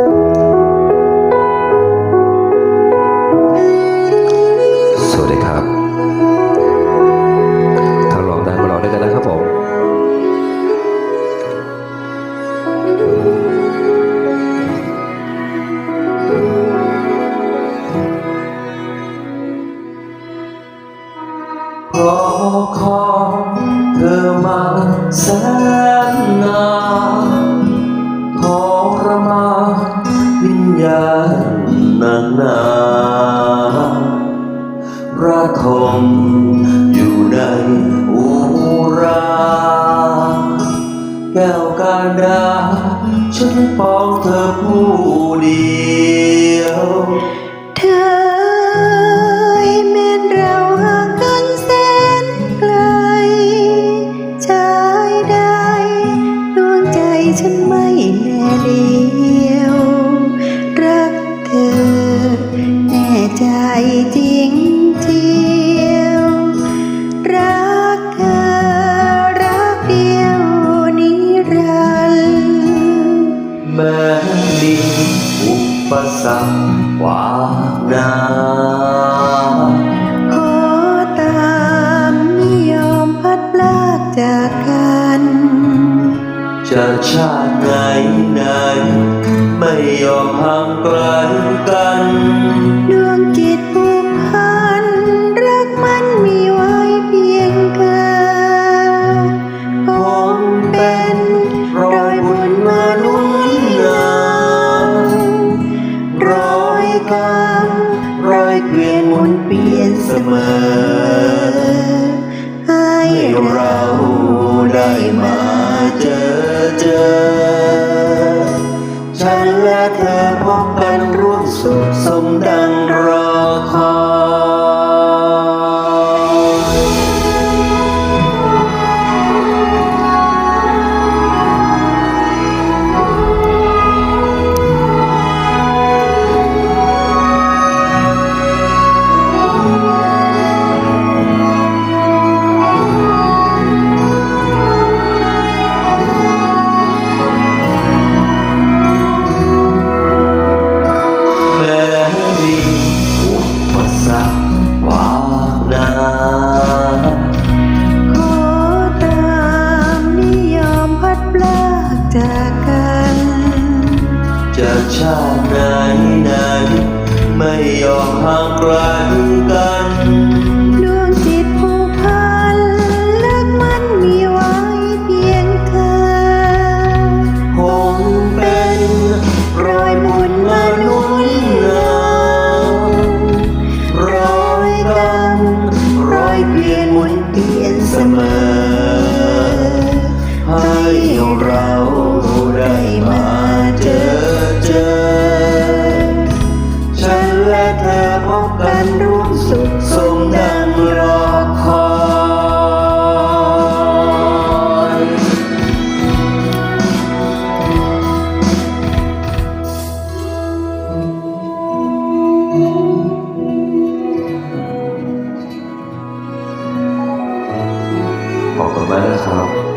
สวัสดีครับถ้าลองได้มาลองด้วยกันนะครับผมรอคอยเธอมาแสนน วิญญาณนานนาระทมอยู่ในอุรา แก้วการดาฉันปองเธอผู้ อุปสรรคขวางหน้าขอตามไม่ยอมพัดพลากจากกัน จะชาติไหนไหน ไม่ยอมห่างไกลกันดวง เราเราได้มาเจอเจอ ฉันและเธอพบกันร่วมสุขสมดัง จากกัน จากชาติไหนไหนไม่ยอมห่างไกลกันดวงจิตผูกพันลักมันมีไวเพียงเธอคงเป็นรอยบุญมนุษย์เรรอยกรรมรอยเปลี่ยนหมุนเปลี่ยนเสมอให้เรา for the very.